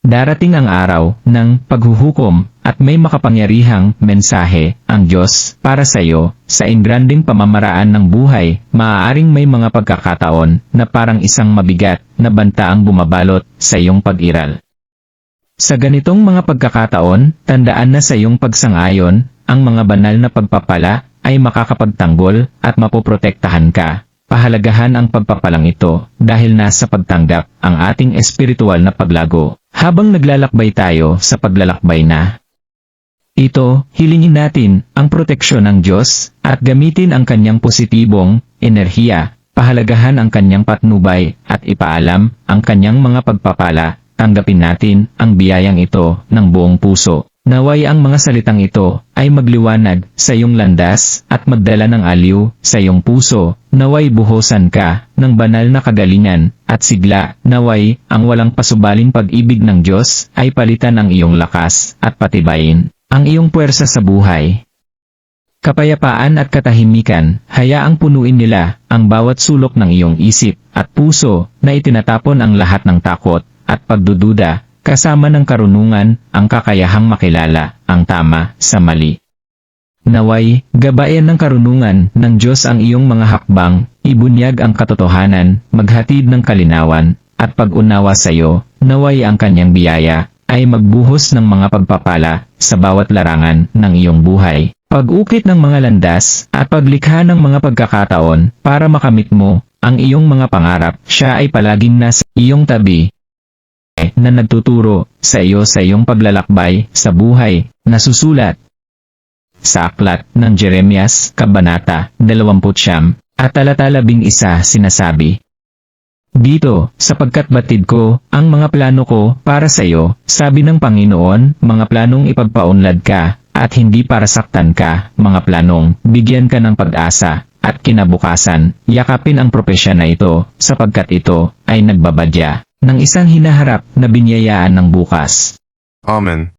Darating ang araw ng paghuhukom at may makapangyarihang mensahe ang Diyos para sa iyo sa ingranding pamamaraan ng buhay. Maaaring may mga pagkakataon na parang isang mabigat na banta ang bumabalot sa iyong pag-iral. Sa ganitong mga pagkakataon, tandaan na sa iyong pagsangayon, ang mga banal na pagpapala ay makakapagtanggol at mapoprotektahan ka. Pahalagahan ang pagpapalang ito dahil nasa pagtanggap ang ating espiritual na paglago. Habang naglalakbay tayo sa paglalakbay na ito, hilingin natin ang proteksyon ng Diyos at gamitin ang kanyang positibong enerhiya, pahalagahan ang kanyang patnubay at ipaalam ang kanyang mga pagpapala. Tanggapin natin ang biyayang ito ng buong puso. Naway ang mga salitang ito ay magliwanag sa iyong landas at magdala ng aliw sa iyong puso. Naway buhosan ka ng banal na kagalingan at sigla. Naway ang walang pasubaling pag-ibig ng Diyos ay palitan ang iyong lakas at patibayin ang iyong puwersa sa buhay. Kapayapaan at katahimikan, hayaang punuin nila ang bawat sulok ng iyong isip at puso na itinatapon ang lahat ng takot at pagdududa kasama ng karunungan ang kakayahang makilala ang tama sa mali. Naway, gabayan ng karunungan ng Diyos ang iyong mga hakbang, ibunyag ang katotohanan, maghatid ng kalinawan, at pag-unawa sa iyo, naway ang kanyang biyaya, ay magbuhos ng mga pagpapala sa bawat larangan ng iyong buhay. Pag-ukit ng mga landas at paglikha ng mga pagkakataon para makamit mo ang iyong mga pangarap, siya ay palaging nasa iyong tabi na nagtuturo sa iyo sa iyong paglalakbay sa buhay na susulat sa aklat ng Jeremias, Kabanata 20 at talata 11 sinasabi, Dito, sapagkat batid ko, ang mga plano ko para sa iyo, sabi ng Panginoon, mga planong ipagpaunlad ka, at hindi para saktan ka, mga planong, bigyan ka ng pag-asa, at kinabukasan, yakapin ang propesya na ito, sapagkat ito, ay nagbabadya, ng isang hinaharap na binyayaan ng bukas. Amen.